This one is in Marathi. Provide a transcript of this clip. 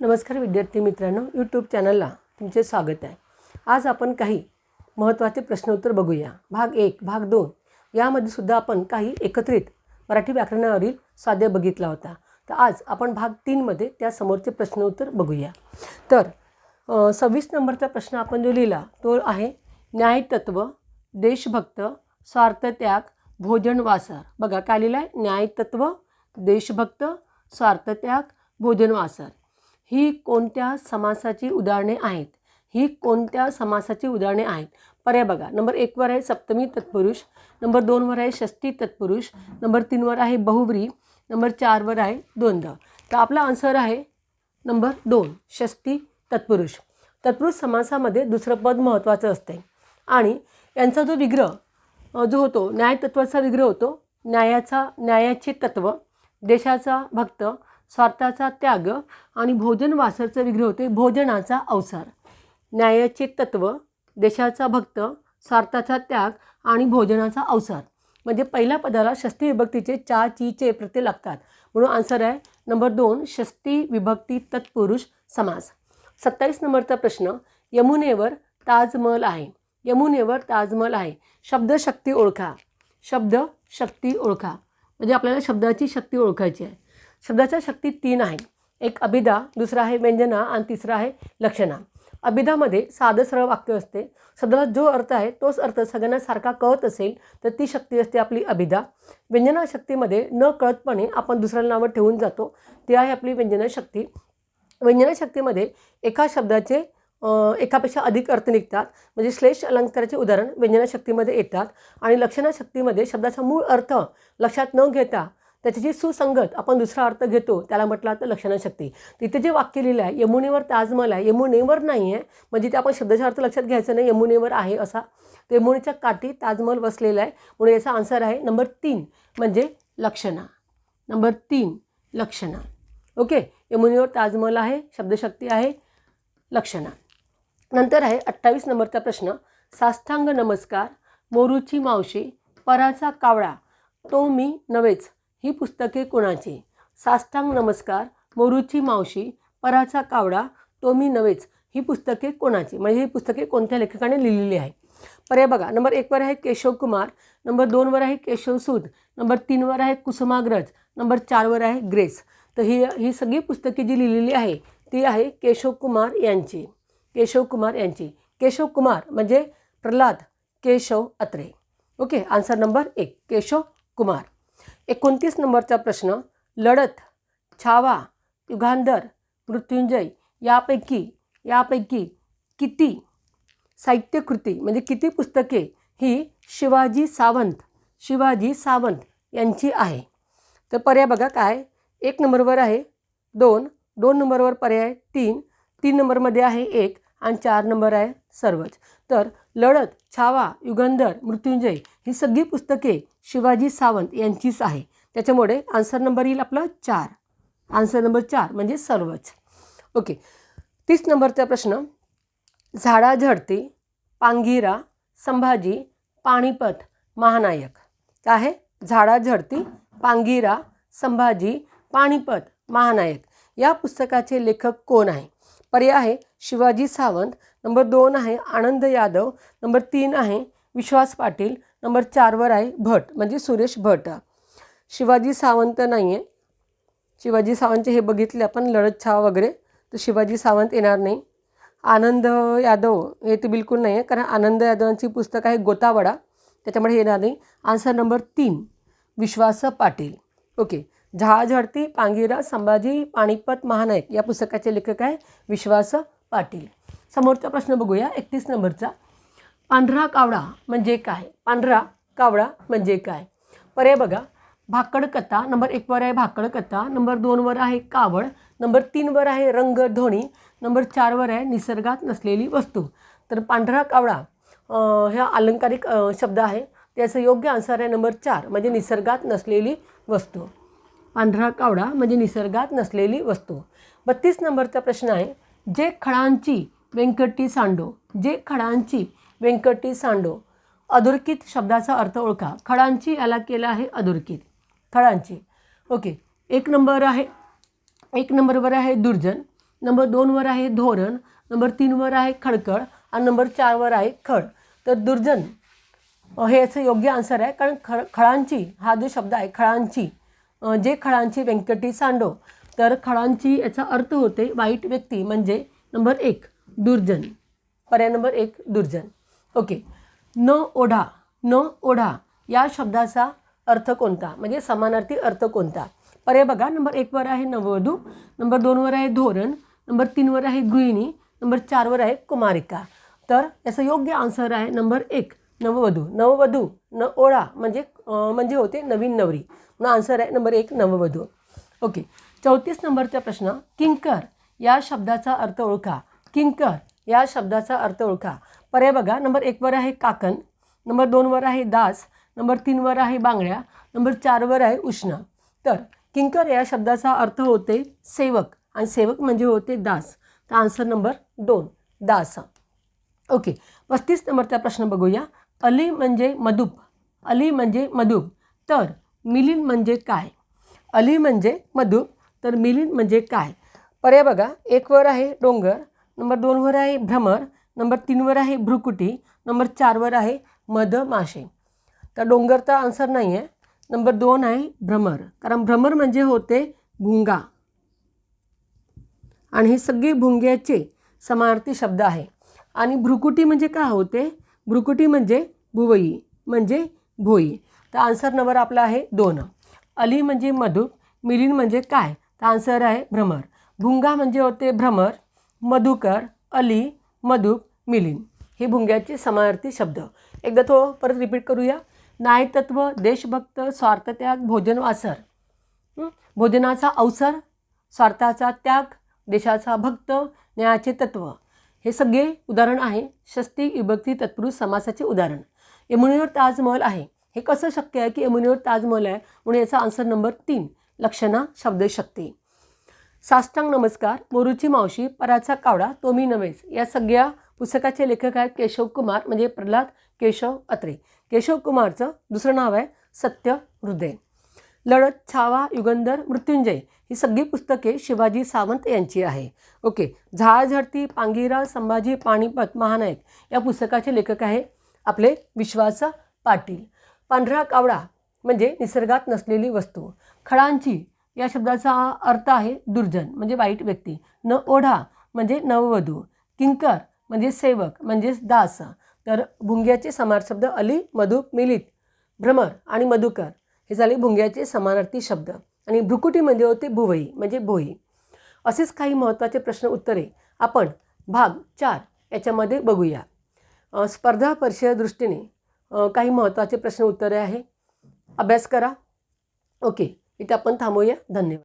नमस्कार विद्यार्थी मित्रांनो यूट्यूब चॅनलला तुमचे स्वागत आहे. आज आपण काही महत्त्वाचे प्रश्नोत्तर बघूया. भाग एक भाग दोन यामध्ये सुद्धा आपण काही एकत्रित मराठी व्याकरणावरील स्वाध्याय बघितला होता. तर आज आपण भाग तीनमध्ये त्या समोरचे प्रश्नोत्तर बघूया. तर सव्वीस नंबरचा प्रश्न आपण जो लिहिला तो आहे न्यायतत्व देशभक्त स्वार्थत्याग भोजन वासर. बघा काय लिहिलं आहे न्यायतत्व देशभक्त स्वार्थत्याग भोजन वासर. ही कोणत्या समासाची उदाहरणे आहेत? ही कोणत्या समासाची उदाहरणे आहेत? पर्याय बघा. नंबर एकवर आहे सप्तमी तत्पुरुष. नंबर दोनवर आहे षष्टी तत्पुरुष. नंबर तीनवर आहे बहुव्री. नंबर चारवर आहे द्वंद्व तर आपला आन्सर आहे नंबर दोन षष्टी तत्पुरुष. तत्पुरुष समासामध्ये दुसरं पद महत्त्वाचं असते आणि यांचा जो विग्रह जो होतो न्यायतत्वाचा विग्रह होतो न्यायाचा न्यायाचे तत्त्व देशाचा भक्त स्वार्थाचा त्याग आणि भोजन वासरचं विग्रह होते भोजनाचा अवसार. न्यायाचे तत्व देशाचा भक्त स्वार्थाचा त्याग आणि भोजनाचा अवसार. म्हणजे पहिल्या पदाला षष्टी विभक्तीचे चा ची चे प्रत्यय लागतात. म्हणून आन्सर आहे नंबर दोन षष्टी विभक्ती तत्पुरुष समास. सत्तावीस नंबरचा प्रश्न यमुनेवर ताजमहल आहे. यमुनेवर ताजमहल आहे. शब्द शक्ती ओळखा. शब्द शक्ती ओळखा. म्हणजे आपल्याला शब्दाची शक्ती ओळखायची आहे. शब्दाच्या शक्ती तीन आहे. एक अभिधा दुसरा आहे व्यंजना आणि तिसरा आहे लक्षणा. अभिधामध्ये साधं सरळ वाक्य असते. शब्दाला जो अर्थ आहे तोच अर्थ सगळ्यांना सारखा कळत असेल तर ती शक्ती असते आपली अभिधा व्यंजना शक्तीमध्ये न कळतपणे आपण दुसऱ्याला नावं ठेवून जातो. ती आहे आपली व्यंजना शक्ती. व्यंजना शक्तीमध्ये एका शब्दाचे एकापेक्षा अधिक अर्थ निघतात. म्हणजे श्लेष अलंकाराचे उदाहरण व्यंजना शक्तीमध्ये येतात. आणि लक्षणा शक्तीमध्ये शब्दाचा मूळ अर्थ लक्षात न घेता त्याच्याशी सुसंगत आपण दुसरा अर्थ घेतो त्याला म्हटलं तर लक्षणा शक्ती तिथे जे वाक्य लिहिलं आहे यमुनेवर ताजमहल आहे. यमुनेवर नाही आहे म्हणजे ते आपण शब्दाचा अर्थ लक्षात घ्यायचा नाही. यमुनेवर आहे असा. तर यमुनेच्या काठी ताजमहल वसलेला आहे. म्हणून याचा आन्सर आहे नंबर तीन म्हणजे लक्षणा. नंबर तीन लक्षणा. ओके? यमुनेवर ताजमहल आहे शब्दशक्ती आहे लक्षणा. नंतर आहे अठ्ठावीस नंबरचा प्रश्न. साष्टांग नमस्कार मोरूची मावशी पराचा कावळा. तो मी नव्हेच. ही पुस्तके कोणाची? साष्टांग नमस्कार मोरूची मावशी पराचा कावडा तो मी नव्हेच ही पुस्तके कोणाची? म्हणजे ही पुस्तके कोणत्या लेखकाने लिहिलेली आहे? पर्याय बघा. नंबर एकवर आहे केशव कुमार नंबर दोनवर आहे केशव सूद नंबर तीनवर आहे कुसुमाग्रज नंबर चारवर आहे ग्रेस. तर ही ही सगळी पुस्तके जी लिहिलेली आहे ती आहे केशव कुमार यांची. केशव कुमार यांची. केशव कुमार म्हणजे Pralhad Keshav Atre. Okay answer number एक केशव कुमार. एकोणतीस नंबरचा प्रश्न लढत छावा युगांधर मृत्युंजय यापैकी यापैकी किती साहित्यकृती म्हणजे किती पुस्तके ही शिवाजी सावंत शिवाजी सावंत यांची आहे? तर पर्याय बघा काय? एक नंबरवर आहे दोन दोन नंबरवर पर्याय तीन तीन नंबरमध्ये आहे एक आणि चार नंबर आहे सर्वच. तर लढत छावा युगंधर मृत्युंजय ही सगळी पुस्तके शिवाजी सावंत यांचीच आहे. त्याच्यामुळे आन्सर नंबर येईल आपला चार. आन्सर नंबर चार म्हणजे सर्वच. ओके तीस नंबरचा प्रश्न. झाडा झडती पांगिरा संभाजी पाणीपत महानायक. काय आहे? झाडा झडती पांगिरा संभाजी पाणीपत महानायक. या पुस्तकाचे लेखक कोण आहे? पर्याय आहे. शिवाजी सावंत नंबर दोन आहे आनंद यादव नंबर तीन आहे विश्वास पाटील नंबर चारवर आहे भट म्हणजे सुरेश भट. शिवाजी सावंत नाही आहे शिवाजी सावंतचे हे बघितले आपण लढत छावा वगैरे तर शिवाजी सावंत येणार नाही. आनंद यादव हे तर बिलकुल नाही आहे कारण आनंद यादवांची पुस्तक आहे गोतावडा त्याच्यामुळे येणार नाही. आन्सर नंबर तीन विश्वास पाटील. ओके झा पांगिरा संभाजी पाणीपत महानायक या पुस्तकाचे लेखक आहे विश्वास पाटील. समोरचा प्रश्न बघूया एकतीस नंबरचा. पांढरा कावडा म्हणजे काय? पांढरा कावडा म्हणजे काय? पर्याय बघा. भाकड कथा नंबर एकवर आहे भाकड कथा नंबर दोनवर आहे कावड नंबर तीनवर आहे रंग ध्वनी नंबर चारवर आहे निसर्गात नसलेली वस्तू. तर पांढरा कावडा ह्या अलंकारिक शब्द आहे. त्याचं योग्य आन्सर आहे नंबर चार म्हणजे निसर्गात नसलेली वस्तू. पांढरा कावडा म्हणजे निसर्गात नसलेली वस्तू. बत्तीस नंबरचा प्रश्न आहे जे खडांची व्यंकटी सांडो जे खडांची व्यंकटी सांडो. अधुरकित शब्दाचा अर्थ ओळखा. खडांची याला केलं आहे अधुरकित. खडांची. ओके एक नंबर आहे. एक नंबरवर आहे दुर्जन. नंबर दोनवर आहे धोरण. नंबर तीनवर आहे खडकड आणि नंबर चारवर आहे खड. तर दुर्जन. हे याचं योग्य आन्सर आहे कारण खड खळांची हा जो शब्द आहे खळांची जे खळांची व्यंकटी सांडो तर खळांची याचा अर्थ होते वाईट व्यक्ती म्हणजे नंबर एक दुर्जन. पर्याय नंबर एक दुर्जन. ओके. न ओढा न ओढा या शब्दाचा अर्थ कोणता? म्हणजे समानार्थी अर्थ कोणता? पर्याय बघा नंबर एकवर आहे नववधू नंबर दोनवर आहे धोरण नंबर तीनवर आहे गृहिणी नंबर चारवर आहे कुमारिका. तर याचं योग्य आन्सर आहे नंबर एक नववधू. नववधू न ओळा म्हणजे म्हणजे होते नवीन नवरी. म्हणून आन्सर आहे नंबर एक नववधू. ओके चौतीस नंबरचा प्रश्न. किंकर या शब्दाचा अर्थ ओळखा. किंकर या शब्दाचा अर्थ ओळखा. पर्याय बघा नंबर एकवर आहे काकण नंबर दोनवर आहे दास नंबर तीनवर आहे बांगड्या नंबर चारवर आहे उष्ण. तर किंकर या शब्दाचा अर्थ होते सेवक आणि सेवक म्हणजे होते दास. तर आन्सर नंबर दोन दास. ओके पस्तीस नंबरचा प्रश्न बघूया. अली म्हणजे मधुप. अली म्हणजे मधुप. तर मिलिन म्हणजे काय? अली म्हणजे मधुप. तर मिलिंद म्हणजे काय? पर्याय बघा एकवर आहे डोंगर नंबर दोनवर आहे भ्रमर नंबर तीनवर आहे भ्रुकुटी नंबर चारवर आहे मधमाशे. तर डोंगरचा आन्सर नाही आहे नंबर दोन आहे भ्रमर. कारण भ्रमर म्हणजे होते भुंगा. आणि हे सगळे भुंग्याचे समानार्थी शब्द आहे. आणि भ्रुकुटी म्हणजे काय होते? भ्रुकुटी म्हणजे भुवई म्हणजे भोई. तर आन्सर नंबर आपला आहे दोन. अली म्हणजे मधुप मिलिन म्हणजे काय? तर आन्सर आहे भ्रमर. भुंगा म्हणजे होते भ्रमर मधुकर अली मधुप मिलिन हे भुंग्याचे समानार्थी शब्द. एकदा तो परत रिपीट करूया. नायतत्व देशभक्त स्वार्थत्याग भोजन वासर. भोजनाचा अवसर स्वार्थाचा त्याग देशाचा भक्त न्यायाचे तत्व. हे सगळे उदाहरण आहे शस्ती विभक्ती तत्पुरुष समासाचे उदाहरण. यमुनेवर ताजमहल आहे. हे कसं शक्य आहे की यमुनेवर ताजमहल आहे? म्हणून याचा आन्सर नंबर तीन लक्षणा शब्दशक्ती साष्टांग नमस्कार मोरूची मावशी पराचा कावडा तो मी नव्हेच या सगळ्या पुस्तकाचे लेखक आहेत केशव कुमार म्हणजे प्रल्हाद केशव अत्रे. केशव कुमारचं दुसरं नाव आहे सत्य हृदय लढत छावा युगंधर मृत्युंजय ही सगळी पुस्तके शिवाजी सावंत यांची आहे. ओके झाळ झडती पांगिरा संभाजी पाणीपत महानायक या पुस्तकाचे लेखक आहे आपले विश्वास पाटील. पांढरा कावडा म्हणजे निसर्गात नसलेली वस्तू. खळांची या शब्दाचा अर्थ आहे दुर्जन म्हणजे वाईट व्यक्ती. न ओढा म्हणजे नववधू. किंकर म्हणजे सेवक म्हणजेच दास. तर भुंग्याचे समार शब्द अली मधु मिलित भ्रमर आणि मधुकर. हे झाले भुंग्याचे समानार्थी शब्द. आणि भ्रुकुटी म्हणजे होते भुवई म्हणजे भोई. असेच काही महत्त्वाचे प्रश्न उत्तरे आपण भाग चार याच्यामध्ये बघूया. स्पर्धा परीक्षे दृष्टीने काही महत्त्वाचे प्रश्न उत्तरे आहे. अभ्यास करा. ओके इथे आपण थांबूया. धन्यवाद.